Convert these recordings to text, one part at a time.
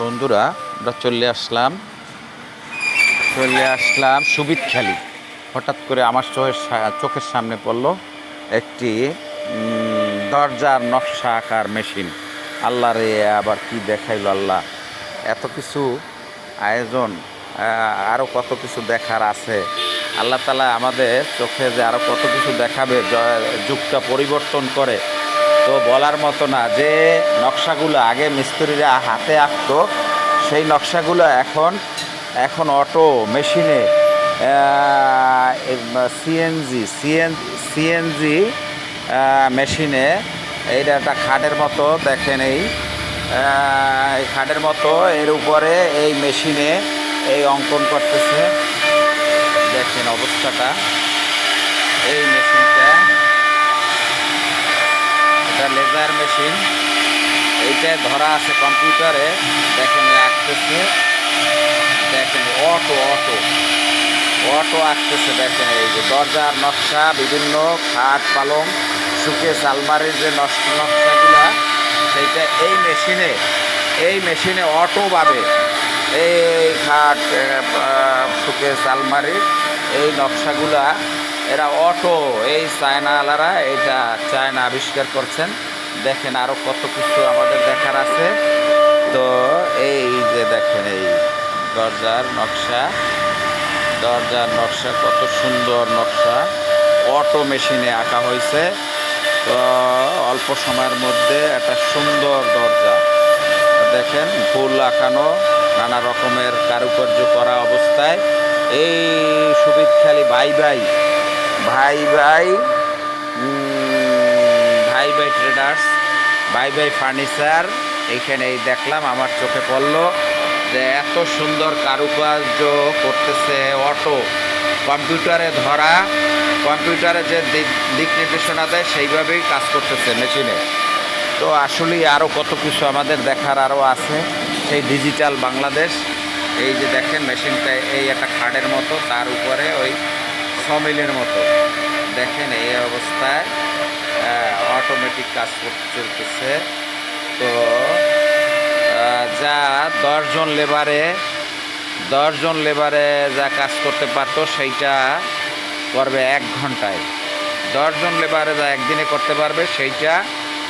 বন্ধুরা, আমরা চলে আসলাম। চলে আসলাম সুবিত খেলি। হঠাৎ করে আমার চোখের চোখের সামনে পড়ল একটি দরজার নকশা আঁকার মেশিন। আল্লাহ রে, আবার কি দেখাইলো আল্লাহ? এত কিছু আয়োজন আরও কত কিছু দেখার আছে। আল্লাহ তালা আমাদের চোখে যে আরও কত কিছু দেখাবে যুগটা পরিবর্তন করে। তো বলার মতো না, যে নকশাগুলো আগে মিস্ত্রিরা হাতে আঁকত, সেই নকশাগুলো এখন এখন অটো, মেশিনে সিএনজি সিএন সিএনজি মেশিনে, এইটা একটা খাটের মতো, দেখেন এই এই খাটের মতো, এর উপরে এই মেশিনে এই অঙ্কন করতেছে। দেখেন অবস্থাটা, এই মেশিনটা এটা মেশিন এইটা ধরা আছে কম্পিউটারে। দেখেন আঁকতেছে। দেখেন অটো অটো অটো আঁকতেছে, দেখেন এই যে দরজার নকশা, বিভিন্ন খাট, পালং সুকেস আলমারির যে নকশা নকশাগুলা, সেইটা এই মেশিনে এই মেশিনে অটোভাবে এই খাট সুকেস আলমারির এই নকশাগুলা, এরা অটো এই চায়না চায়নাওয়ালারা এটা চায়না আবিষ্কার করছেন। দেখেন আরও কত কিছু আমাদের দেখার আছে। তো এই যে দেখেন, এই দরজার নকশা। দরজার নকশা কত সুন্দর নকশা। অটো মেশিনে আঁকা হয়েছে। তো অল্প সময়ের মধ্যে একটা সুন্দর দরজা। দেখেন ফুল আঁকানো, নানা রকমের কারুকার্য করা অবস্থায়। এই সুবিধ খালি ভাই ভাই ভাই ভাই ভাই ভাই ট্রেডার্স, বাই বাই ফার্নিচার। এইখানে এই দেখলাম আমার চোখে পড়ল যে এত সুন্দর কারুকার্য করতেছে অটো। কম্পিউটারে ধরা, কম্পিউটারে যে দিক- নির্দেশনা দেয়, সেইভাবেই কাজ করতেছে মেশিনে। তো আসলেই আরও কত কিছু আমাদের দেখার আরও আছে। সেই ডিজিটাল বাংলাদেশ, এই যে দেখেন মেশিনটা, এই একটা খাটের মতো, তার উপরে ওই সমিলের মতো। দেখেন এই অবস্থায়। অটোমেটিক কাজ চলতেছে। তো যা দশজন লেবারে দশজন লেবারে যা কাজ করতে পারতো, সেইটা করবে এক ঘন্টায়। দশজন লেবারে যা একদিনে করতে পারবে, সেইটা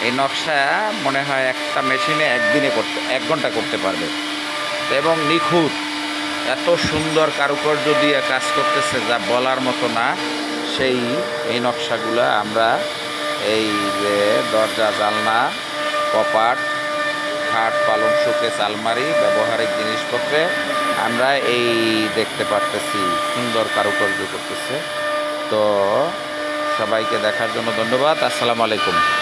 এই নকশা মনে হয় একটা মেশিনে একদিনে করতে, এক ঘণ্টা করতে পারবে। এবং নিখুঁত, এত সুন্দর কারুকার্য দিয়ে কাজ করতেছে, যা বলার মতো না, সেই এই নকশাগুলো আমরা এই যে দরজা জালনা কপাট, খাট, পালং, শোকেস, আলমারি, ব্যবহারিক জিনিসপত্রে আমরা এই দেখতে পারতেছি, সুন্দর কারুকার্য করতেছে। তো সবাইকে দেখার জন্য ধন্যবাদ। আসসালামু আলাইকুম।